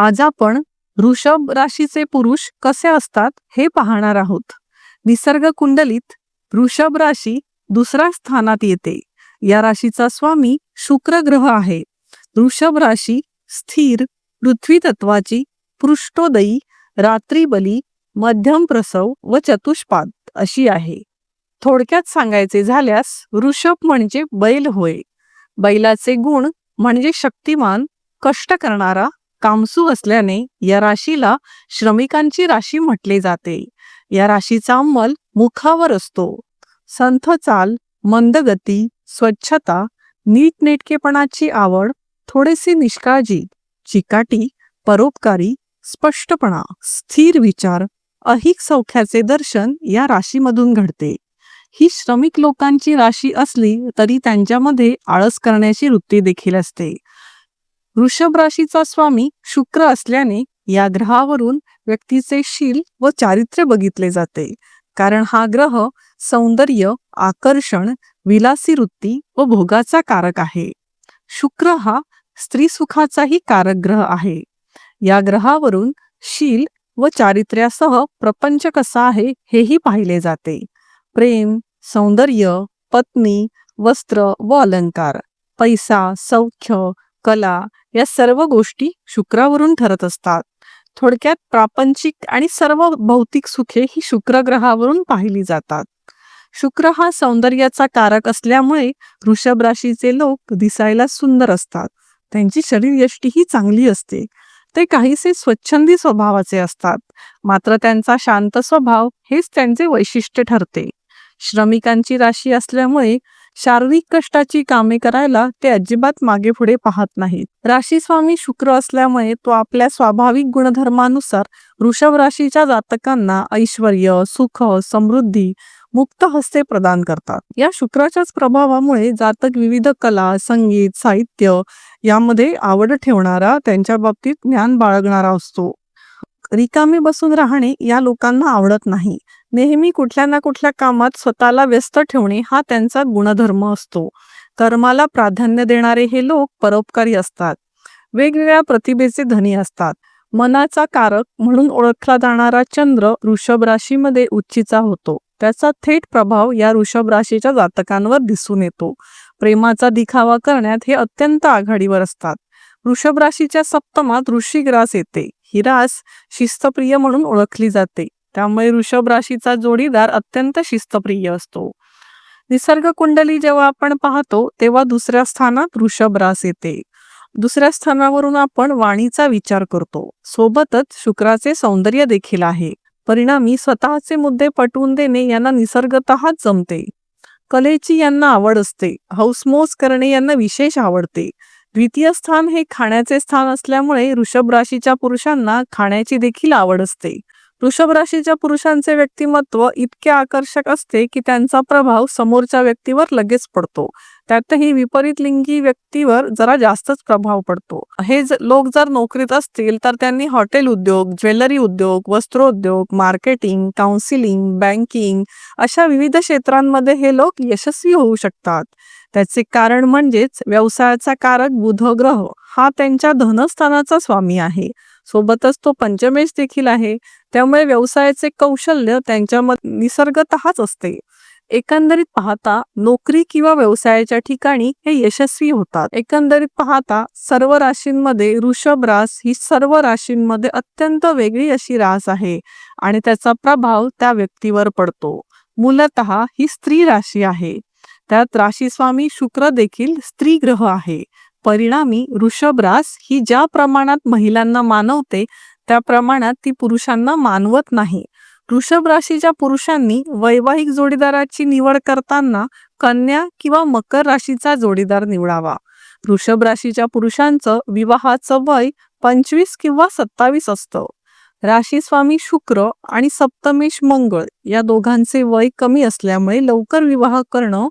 आज आपण वृषभ राशीचे पुरुष कसे असतात हे पाहणार आहोत. निसर्ग कुंडलीत वृषभ राशी दुसऱ्या स्थानात येते. या राशीचा स्वामी शुक्र ग्रह आहे. वृषभ राशी स्थिर पृथ्वी तत्वाची पृष्ठोदयी रात्रीबली मध्यम प्रसव व चतुष्पाद अशी आहे. थोडक्यात सांगायचे झाल्यास वृषभ म्हणजे बैल होय. बैलाचे गुण म्हणजे शक्तिमान कष्ट करणारा कामसू असल्याने या राशीला श्रमिकांची राशी म्हटले जाते. या राशीचा अंमल मुखावर असतो. संथ चाल मंदगती स्वच्छता नीटनेटकेपणाची आवड थोडेसे निष्काळजी चिकाटी परोपकारी स्पष्टपणा स्थिर विचार अहिक सौख्याचे दर्शन या राशीमधून घडते. ही श्रमिक लोकांची राशी असली तरी त्यांच्यामध्ये आळस करण्याची वृत्ती देखील असते. वृषभ राशीचा स्वामी शुक्र असल्याने या ग्रहावरून व्यक्तीचे शील व चारित्र्य बघितले जाते. कारण हा ग्रह सौंदर्य आकर्षण विलासी वृत्ती व भोगाचा कारक आहे. शुक्र हा स्त्री सुखाचाही कारक ग्रह आहे. या ग्रहावरून शील व चारित्र्यासह प्रपंच कसा आहे हेही पाहिले जाते. प्रेम सौंदर्य पत्नी वस्त्र व अलंकार पैसा सौख्य कला या सर्व गोष्टी शुक्रावरून ठरत असतात. थोडक्यात प्रापंचिक आणि सर्व भौतिक सुखे ही शुक्र ग्रहावरून पाहिली जातात. शुक्र हा सौंदर्याचा कारक असल्यामुळे वृषभ राशीचे लोक दिसायला सुंदर असतात. त्यांची शरीरयष्टीही चांगली असते. ते काहीसे स्वच्छंदी स्वभावाचे असतात. मात्र त्यांचा शांत स्वभाव हेच त्यांचे वैशिष्ट्य ठरते. श्रमिकांची राशी असल्यामुळे शारीरिक कष्टाची कामे करायला ते अजिबात मागे पुढे पाहत नाहीत. राशी स्वामी शुक्र असल्यामुळे तो आपल्या स्वाभाविक गुणधर्मानुसार वृषभ राशीच्या जातकांना ऐश्वर सुख समृद्धी मुक्त हस्ते प्रदान करतात. या शुक्राच्याच प्रभावामुळे जातक विविध कला संगीत साहित्य यामध्ये आवड ठेवणारा त्यांच्या बाबतीत ज्ञान बाळगणारा असतो. रिकामे बसून राहणे या लोकांना आवडत नाही. नेहमी कुठल्या ना कुठल्या कामात स्वतःला व्यस्त ठेवणे हा त्यांचा गुणधर्म असतो. कर्माला प्राधान्य देणारे हे लोक परोपकारी असतात. वेगवेगळ्या प्रतिभेचे धनी असतात. मनाचा कारक म्हणून ओळखला जाणारा चंद्र वृषभ राशीमध्ये उच्चीचा होतो. त्याचा थेट प्रभाव या वृषभ राशीच्या जातकांवर दिसून येतो. प्रेमाचा दिखावा करण्यात हे अत्यंत आघाडीवर असतात. वृषभ राशीच्या सप्तमात ऋषी ग्रास येते. ही रास शिस्तप्रिय म्हणून ओळखली जाते. त्यामुळे वृषभ राशीचा जोडीदार अत्यंत शिस्तप्रिय असतो. निसर्ग कुंडली जेव्हा आपण पाहतो तेव्हा दुसऱ्या स्थानात वृषभ रास येते. दुसऱ्या स्थानावरून आपण वाणीचा विचार करतो. सोबतच शुक्राचे सौंदर्य देखील आहे. परिणामी स्वतःचे मुद्दे पटवून देणे यांना निसर्गतःच जमते. कलेची यांना आवड असते. हौसमोस करणे यांना विशेष आवडते. द्वितीय स्थान हे खाण्याचे स्थान असल्यामुळे वृषभ राशीच्या पुरुषांना खाण्याची देखील आवड असते. वृषभ राशीच्या पुरुषांचे व्यक्तिमत्व इतके आकर्षक असते की त्यांचा प्रभाव समोरच्या व्यक्तीवर लगेच पडतो. त्यातही विपरीत लिंगी व्यक्तीवर जरा जास्तच प्रभाव पडतो. हे लोक जर नोकरीत असतील तर त्यांनी हॉटेल उद्योग ज्वेलरी उद्योग वस्त्रोद्योग मार्केटिंग काउन्सिलिंग बँकिंग अशा विविध क्षेत्रांमध्ये हे लोक यशस्वी होऊ शकतात. त्याचे कारण म्हणजेच व्यवसायाचा कारक बुध ग्रह हा त्यांच्या धनस्थानाचा स्वामी आहे. सोबतच तो पंचमेश देखील आहे. त्यामुळे व्यवसायाचे कौशल्य त्यांच्यामध्ये निसर्गतःच असते. एकंदरीत पाहता नोकरी किंवा व्यवसायाच्या ठिकाणी हे यशस्वी होतात. एकंदरीत पाहता सर्व राशींमध्ये ऋषभ रास ही सर्व राशींमध्ये अत्यंत वेगळी अशी रास आहे आणि त्याचा प्रभाव त्या व्यक्तीवर पडतो. मूलत ही स्त्री राशी आहे. त्यात राशीस्वामी शुक्र देखील स्त्री ग्रह आहे. परिणामी वृषभ रास ही ज्या प्रमाणात महिलांना मानवते त्या प्रमाणात ती पुरुषांना मानवत नाही. वृषभ राशीच्या पुरुषांनी वैवाहिक जोडीदाराची निवड करताना कन्या किंवा मकर राशीचा जोडीदार निवडावा. वृषभ राशीच्या पुरुषांचं विवाहाचं वय पंचवीस किंवा सत्तावीस असतं. राशी स्वामी शुक्र आणि सप्तमेश मंगळ या दोघांचे वय कमी असल्यामुळे लवकर विवाह करणं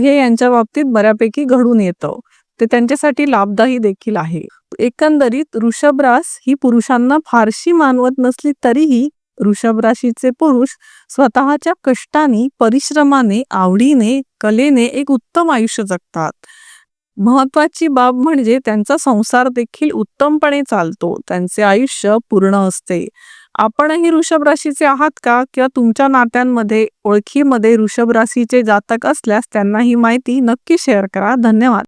हे यांच्या बाबतीत बऱ्यापैकी घडून येतं. ते त्यांच्यासाठी लाभदायी देखील आहे. एकंदरीत ऋषभ रास ही पुरुषांना फारशी मानवत नसली तरीही वृषभ राशीचे पुरुष स्वतःच्या कष्टाने परिश्रमाने आवडीने कलेने एक उत्तम आयुष्य जगतात. महत्वाची बाब म्हणजे त्यांचा संसार देखील उत्तमपणे चालतो. त्यांचे आयुष्य पूर्ण असते. आपणही वृषभ राशीचे आहात का? किंवा तुमच्या नात्यांमध्ये ओळखीमध्ये वृषभ राशीचे जातक असल्यास त्यांना ही माहिती नक्की शेअर करा. धन्यवाद.